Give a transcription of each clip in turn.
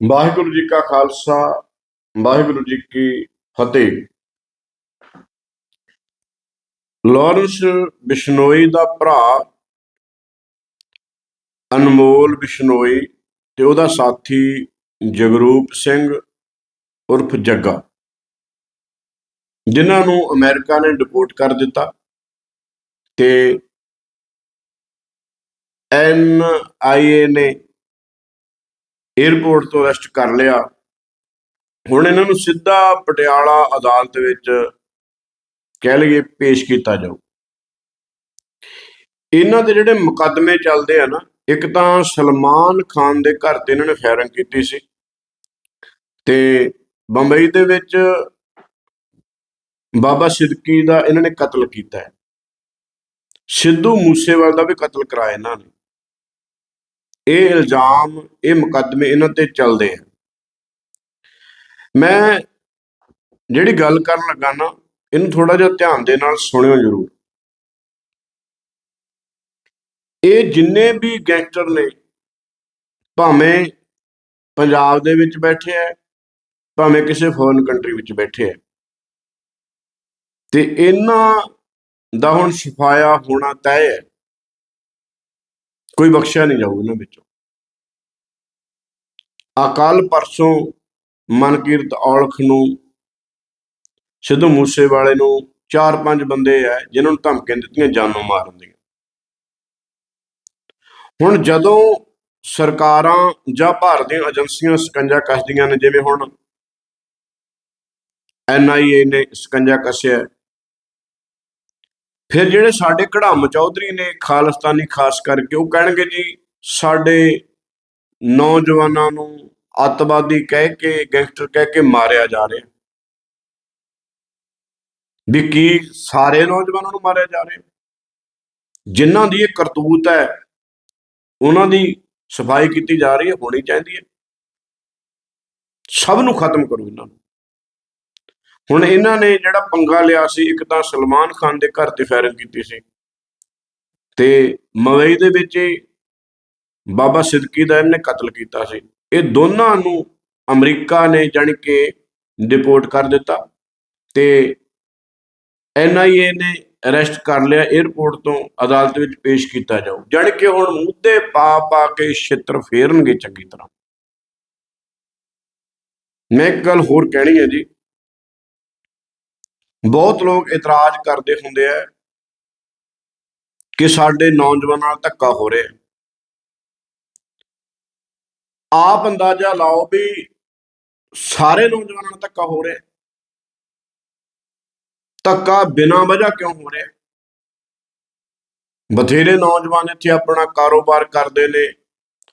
ਵਾਹਿਗੁਰੂ ਜੀ ਕਾ ਖਾਲਸਾ, ਵਾਹਿਗੁਰੂ ਜੀ ਕੀ ਫਤਿਹ। ਲਾਰੈਂਸ ਬਿਸ਼ਨੋਈ ਦਾ ਭਰਾ, ਅਨਮੋਲ ਬਿਸ਼ਨੋਈ ਤੇ ਉਹਦਾ ਸਾਥੀ ਜਗਰੂਪ ਸਿੰਘ ਉਰਫ ਜੱਗਾ, ਜਿਨ੍ਹਾਂ ਨੂੰ ਅਮਰੀਕਾ ਨੇ ਡਿਪੋਰਟ ਕਰ ਦਿੱਤਾ ਤੇ ਐਨ ਆਈ ਏ ਨੇ 에ਅਰਪੋਰਟ ਤੋਂ ਅਰੈਸਟ ਕਰ ਲਿਆ। ਹੁਣ ਇਹਨਾਂ ਨੂੰ ਸਿੱਧਾ ਪਟਿਆਲਾ ਅਦਾਲਤ ਵਿੱਚ ਕਹਿ ਲਈਏ ਪੇਸ਼ ਕੀਤਾ ਜਾਊ। ਇਹਨਾਂ ਦੇ ਜਿਹੜੇ ਮੁਕੱਦਮੇ ਚੱਲਦੇ ਆ ਨਾ, ਇੱਕ ਤਾਂ ਸਲਮਾਨ ਖਾਨ ਦੇ ਘਰ ਤੇ ਇਹਨਾਂ ਨੇ ਫਾਇਰਿੰਗ ਕੀਤੀ ਸੀ ਤੇ ਬੰਬਈ ਦੇ ਵਿੱਚ ਬਾਬਾ ਸਿੱਦਕੀ ਦਾ ਇਹਨਾਂ ਨੇ ਕਤਲ ਕੀਤਾ ਹੈ। ਸਿੱਧੂ ਮੂਸੇਵਾਲ ਦਾ ਵੀ ਕਤਲ ਕਰਾਇਆ ਇਹਨਾਂ ਨੇ। ਇਹ ਇਲਜ਼ਾਮ, ਇਹ ਮੁਕੱਦਮੇ ਇਹਨਾਂ ਤੇ ਚੱਲਦੇ ਆ। ਮੈਂ ਜਿਹੜੀ ਗੱਲ ਕਰਨ ਲੱਗਾ ਨਾ, ਇਹਨੂੰ ਥੋੜਾ ਜਿਹਾ ਧਿਆਨ ਦੇ ਨਾਲ ਸੁਣਿਓ ਜਰੂਰ। ਇਹ ਜਿੰਨੇ ਵੀ ਗੈਂਗਸਟਰ ਨੇ, ਭਾਵੇਂ ਪੰਜਾਬ ਦੇ ਵਿੱਚ ਬੈਠੇ ਐ ਭਾਵੇਂ ਕਿਸੇ ਫੋਰਨ ਕੰਟਰੀ ਵਿੱਚ ਬੈਠੇ ਐ ਤੇ ਇਹਨਾਂ ਦਾ ਹੁਣ ਸਫਾਇਆ ਹੋਣਾ ਤੈਅ ਹੈ। ਕੋਈ ਬਖਸ਼ਿਆ ਨਹੀਂ ਜਾਊ ਇਹਨਾਂ ਵਿੱਚੋਂ। ਅਕਾਲ ਪਰਸੋਂ ਮਨਕੀਰਤ ਔਲਖ ਨੂੰ, ਸਿੱਧੂ ਮੂਸੇ ਵਾਲੇ ਨੂੰ ਚਾਰ ਪੰਜ ਬੰਦੇ ਐ ਜਿਨ੍ਹਾਂ ਨੂੰ ਧਮਕੀਆਂ ਦਿੱਤੀਆਂ ਜਾਨੋਂ ਮਾਰਨ ਦੀਆਂ। ਹੁਣ ਜਦੋਂ ਸਰਕਾਰਾਂ ਜਾਂ ਭਾਰਤ ਦੀਆਂ ਏਜੰਸੀਆਂ ਸਕੰਜਾ ਕੱਸਦੀਆਂ ਨੇ, ਜਿਵੇਂ ਹੁਣ ਐਨਆਈਏ ਨੇ ਸਕੰਜਾ ਕੱਸਿਆ ਫਿਰ ਜਿਹੜੇ ਸਾਡੇ ਕੜਾਮ ਚੌਧਰੀ ਨੇ ਖਾਲਿਸਤਾਨੀ, ਖਾਸ ਕਰਕੇ ਉਹ ਕਹਿਣਗੇ ਜੀ, ਸਾਡੇ ਨੌਜਵਾਨਾਂ ਨੂੰ ਅੱਤਵਾਦੀ ਕਹਿ ਕੇ, ਗੈਂਗਸਟਰ ਕਹਿ ਕੇ ਮਾਰਿਆ ਜਾ ਰਿਹਾ। ਵੀ ਕੀ ਸਾਰੇ ਨੌਜਵਾਨਾਂ ਨੂੰ ਮਾਰਿਆ ਜਾ ਰਿਹਾ? ਜਿਨ੍ਹਾਂ ਦੀ ਇਹ ਕਰਤੂਤ ਹੈ, ਉਹਨਾਂ ਦੀ ਸਫ਼ਾਈ ਕੀਤੀ ਜਾ ਰਹੀ ਹੈ, ਹੋਣੀ ਚਾਹੀਦੀ ਹੈ। ਸਭ ਨੂੰ ਖਤਮ ਕਰੋ ਇਹਨਾਂ ਨੂੰ। ਹੁਣ ਇਹਨਾਂ ਨੇ ਜਿਹੜਾ ਪੰਗਾ ਲਿਆ ਸੀ, ਇੱਕ ਤਾਂ ਸਲਮਾਨ ਖਾਨ ਦੇ ਘਰ ਤੇ ਫਾਇਰਿੰਗ ਕੀਤੀ ਸੀ ਤੇ ਮਵਈ ਦੇ ਵਿੱਚ ਹੀ ਬਾਬਾ ਸਿੱਦਕੀ ਦਾ ਇਹਨੇ ਕਤਲ ਕੀਤਾ ਸੀ। ਇਹ ਦੋਨਾਂ ਨੂੰ ਅਮਰੀਕਾ ਨੇ ਜਾਣੀ ਕਿ ਡਿਪੋਰਟ ਕਰ ਦਿੱਤਾ ਤੇ ਐਨਆਈਏ ਨੇ ਅਰੈਸਟ ਕਰ ਲਿਆ 에ਅਰਪੋਰਟ ਤੋਂ ਅਦਾਲਤ ਵਿੱਚ ਪੇਸ਼ ਕੀਤਾ ਜਾਊ। ਜਾਣੀ ਕਿ ਹੁਣ ਮੁੱਦੇ ਪਾ ਪਾ ਕੇ ਛਿੱਤਰ ਫੇਰਨਗੇ ਚੰਗੀ ਤਰ੍ਹਾਂ। ਮੈਂ ਇੱਕ ਗੱਲ ਹੋਰ ਕਹਿਣੀ ਹੈ ਜੀ ਬਹੁਤ ਲੋਕ ਇਤਰਾਜ਼ ਕਰਦੇ ਹੁੰਦੇ ਆ ਕਿ ਸਾਡੇ ਨੌਜਵਾਨਾਂ ਨਾਲ ਧੱਕਾ ਹੋ ਰਿਹਾ। ਆਪ ਅੰਦਾਜ਼ਾ ਲਾਓ ਵੀ ਸਾਰੇ ਨੌਜਵਾਨਾਂ ਨਾਲ ਧੱਕਾ ਹੋ ਰਿਹਾ। ਧੱਕਾ ਬਿਨਾਂ ਵਜ੍ਹਾ ਕਿਉਂ ਹੋ ਰਿਹਾ? ਬਥੇਰੇ ਨੌਜਵਾਨ ਇੱਥੇ ਆਪਣਾ ਕਾਰੋਬਾਰ ਕਰਦੇ ਨੇ,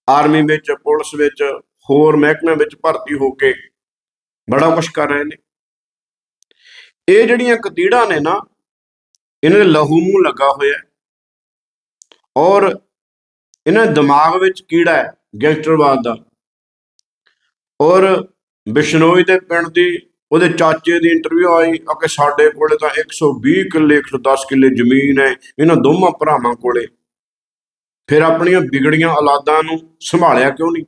ਆਰਮੀ ਵਿੱਚ, ਪੁਲਿਸ ਵਿੱਚ, ਹੋਰ ਮਹਿਕਮਿਆਂ ਵਿੱਚ ਭਰਤੀ ਹੋ ਕੇ ਬੜਾ ਕੁਝ ਕਰ ਰਹੇ ਨੇ। ਇਹ ਜਿਹੜੀਆਂ ਕਤੀੜਾਂ ਨੇ ਨਾ, ਇਹਨਾਂ ਦੇ ਲਹੂ ਮੂੰਹ ਲੱਗਾ ਹੋਇਆ ਔਰ ਇਹਨਾਂ ਦਿਮਾਗ ਵਿੱਚ ਕੀੜਾ ਹੈ, ਗੈਂਗਸਟਰਵਾਦ ਦਾ। ਔਰ ਬਿਸ਼ਨੋਈ ਦੇ ਪਿੰਡ ਦੀ ਉਹਦੇ ਚਾਚੇ ਦੀ ਇੰਟਰਵਿਊ ਆਈ ਆ ਕਿ ਸਾਡੇ ਕੋਲੇ ਤਾਂ 120 ਕਿੱਲੇ 110 ਕਿੱਲੇ ਜ਼ਮੀਨ ਹੈ, ਇਹਨਾਂ ਦੋਵਾਂ ਭਰਾਵਾਂ ਕੋਲੇ। ਫਿਰ ਆਪਣੀਆਂ ਵਿਗੜੀਆਂ ਔਲਾਦਾਂ ਨੂੰ ਸੰਭਾਲਿਆ ਕਿਉਂ ਨਹੀਂ?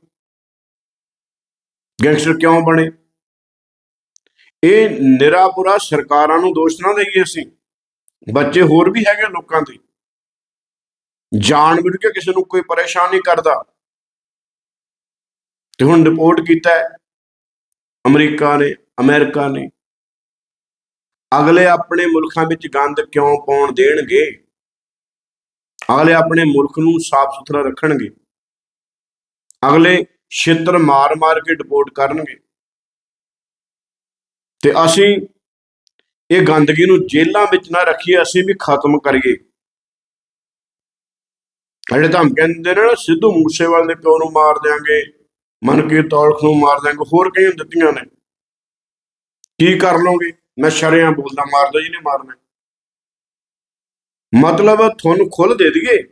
ਗੈਂਗਸਟਰ ਕਿਉਂ ਬਣੇ? ਇਹ ਨਿਰਾਪੁਰਾ ਸਰਕਾਰਾਂ ਨੂੰ ਦੋਸ਼ ਨਾ ਦੇਈਏ ਅਸੀਂ। ਬੱਚੇ ਹੋਰ ਵੀ ਹੈਗੇ ਲੋਕਾਂ ਦੇ। ਜਾਣ ਬੁੱਝ ਕੇ ਕਿਸੇ ਨੂੰ ਕੋਈ ਪਰੇਸ਼ਾਨ ਨਹੀਂ ਕਰਦਾ। ਤੇ ਹੁਣ ਰਿਪੋਰਟ ਕੀਤਾ ਹੈ, ਅਮਰੀਕਾ ਨੇ ਅਮਰੀਕਾ ਨੇ। ਅਗਲੇ ਆਪਣੇ ਮੁਲਕਾਂ ਵਿੱਚ ਗੰਦ ਕਿਉਂ ਪਾਉਣ ਦੇਣਗੇ? ਅਗਲੇ ਆਪਣੇ ਮੁਲਕ ਨੂੰ ਸਾਫ਼ ਸੁਥਰਾ ਰੱਖਣਗੇ। ਅਗਲੇ ਛਿੱਤਰ ਮਾਰ-ਮਾਰ ਕੇ ਡਿਪੋਰਟ ਕਰਨਗੇ। ਤੇ ਅਸੀਂ ਇਹ ਗੰਦਗੀ ਨੂੰ ਜੇਲਾਂ ਵਿੱਚ ਨਾ ਰੱਖੀਏ, ਅਸੀਂ ਵੀ ਖਤਮ ਕਰੀਏ। ਜਿਹੜੇ ਧਮਕੀਆਂ ਦਿੰਦੇ ਨੇ ਨਾ, ਸਿੱਧੂ ਮੂਸੇਵਾਲ ਦੇ ਪਿਓ ਨੂੰ ਮਾਰ ਦਿਆਂਗੇ ਕੇ ਤੌਲਖ ਨੂੰ ਮਾਰ ਦਿਆਂਗੇ, ਹੋਰ ਕਈਆਂ ਦਿੱਤੀਆਂ ਨੇ। ਕੀ ਕਰ ਲਓਗੇ? ਮੈਂ ਸ਼ਰਿਆਂ ਬੋਲਦਾ ਮਾਰ ਦੋ ਜਿਹਨੇ ਮਾਰਨਾ। ਮਤਲਬ ਤੁਹਾਨੂੰ ਖੁੱਲ ਦੇ ਦਈਏ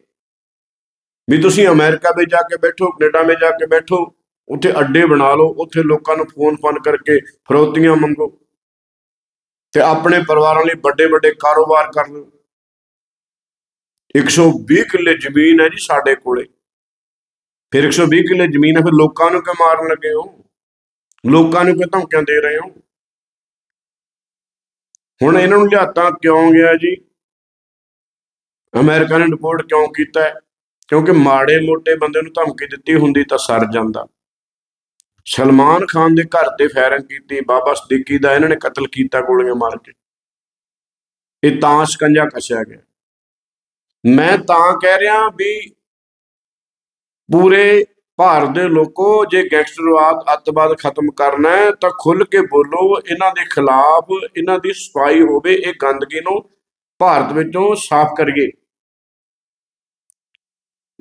ਵੀ ਤੁਸੀਂ ਅਮਰੀਕਾ ਵਿੱਚ ਜਾ ਕੇ ਬੈਠੋ, ਕੈਨੇਡਾ ਵਿੱਚ ਜਾ ਕੇ ਬੈਠੋ, ਉੱਥੇ ਅੱਡੇ ਬਣਾ ਲਓ, ਉੱਥੇ ਲੋਕਾਂ ਨੂੰ ਫੋਨ ਫੋਨ ਕਰਕੇ ਫਰੋਤੀਆਂ ਮੰਗੋ। ਤੇ ਆਪਣੇ ਪਰਿਵਾਰਾਂ ਲਈ ਵੱਡੇ ਵੱਡੇ ਕਾਰੋਬਾਰ ਕਰ ਲਓ 120 ਕਿੱਲੇ ਜ਼ਮੀਨ ਹੈ ਜੀ ਸਾਡੇ ਕੋਲੇ। ਫਿਰ 120 ਕਿੱਲੇ ਜ਼ਮੀਨ ਹੈ, ਫਿਰ ਲੋਕਾਂ ਨੂੰ ਕਿਉਂ ਮਾਰਨ ਲੱਗੇ ਹੋ? ਲੋਕਾਂ ਨੂੰ ਕਿਉਂ ਧਮਕੀਆਂ ਦੇ ਰਹੇ ਹੋ? ਹੁਣ ਇਹਨਾਂ ਨੂੰ ਲਿਆਤਾ ਕਿਉਂ ਗਿਆ ਜੀ? ਅਮਰੀਕਾ ਨੇ ਰਿਪੋਰਟ ਕਿਉਂ ਕੀਤਾ ਕਿਉਂਕਿ ਮਾੜੇ ਮੋਟੇ ਬੰਦੇ ਨੂੰ ਧਮਕੀ ਦਿੱਤੀ ਹੁੰਦੀ ਤਾਂ ਸਰ ਜਾਂਦਾ। ਸਲਮਾਨ ਖਾਨ ਦੇ ਘਰ ਤੇ ਫਾਇਰਿੰਗ ਕੀਤੀ, ਬਾਬਾ ਸਦੀਕੀ ਦਾ ਇਹਨਾਂ ਨੇ ਕਤਲ ਕੀਤਾ ਗੋਲੀਆਂ ਮਾਰ ਕੇ। ਇਹ ਤਾਂ ਸ਼ਿਕੰਜਾ ਕੱਸਿਆ ਗਿਆ। ਮੈਂ ਤਾਂ ਕਹਿ ਰਿਹਾ ਵੀ ਪੂਰੇ ਭਾਰਤ ਦੇ ਲੋਕੋ, ਜੇ ਗੈਂਗਸਟਰਵਾਦ ਅੱਤਵਾਦ ਖਤਮ ਕਰਨਾ ਹੈ, ਤਾਂ ਖੁੱਲ ਕੇ ਬੋਲੋ, ਇਹਨਾਂ ਦੇ ਖਿਲਾਫ ਇਹਨਾਂ ਦੀ ਸਫ਼ਾਈ ਹੋਵੇ, ਇਹ ਗੰਦਗੀ ਨੂੰ ਭਾਰਤ ਵਿੱਚੋਂ ਸਾਫ਼ ਕਰੀਏ।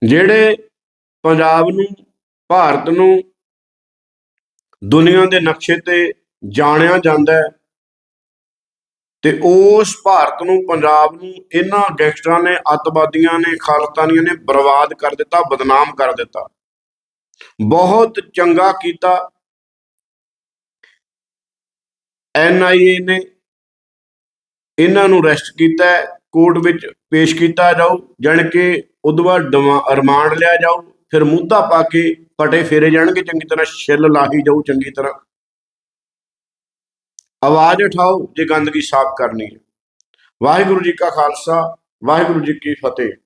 ਜਿਹੜੇ ਪੰਜਾਬ ਨੂੰ, ਭਾਰਤ ਨੂੰ ਦੁਨੀਆ ਦੇ ਨਕਸ਼ੇ ਤੇ ਜਾਣਿਆ ਜਾਂਦਾ ਹੈ ਤੇ ਉਸ ਭਾਰਤ ਨੂੰ, ਪੰਜਾਬ ਨੂੰ, ਇਹਨਾਂ ਗੈਂਗਸਟਰਾਂ ਨੇ, ਅੱਤਵਾਦੀਆਂ ਨੇ, ਖਾਲਸਤਾਨੀਆਂ ਨੇ ਬਰਬਾਦ ਕਰ ਦਿੱਤਾ, ਬਦਨਾਮ ਕਰ ਦਿੱਤਾ। ਬਹੁਤ ਚੰਗਾ ਕੀਤਾ। ਐਨਆਈਏ ਨੇ ਇਹਨਾਂ ਨੂੰ ਅਰੈਸਟ ਕੀਤਾ ਕੋਰਟ ਵਿੱਚ ਪੇਸ਼ ਕੀਤਾ ਜਾਊ, ਜਾਣੀ ਕਿ ਉਦੋਂ ਬਾਅਦ ਡਿਮਾ- ਰਿਮਾਂਡ ਲਿਆ ਜਾਊ, ਫਿਰ ਮੁੱਦਾ ਪਾ ਕੇ ਪਟੇ ਫੇਰੇ ਜਾਣਗੇ, ਚੰਗੀ ਤਰ੍ਹਾਂ ਛਿੱਲ ਲਾਹੀ ਜਾਊ, ਚੰਗੀ ਤਰ੍ਹਾਂ। ਆਵਾਜ਼ ਉਠਾਓ, ਜੇ ਗੰਦਗੀ ਸਾਫ਼ ਕਰਨੀ ਹੈ। ਵਾਹਿਗੁਰੂ ਜੀ ਕਾ ਖਾਲਸਾ, ਵਾਹਿਗੁਰੂ ਜੀ ਕੀ ਫਤਿਹ।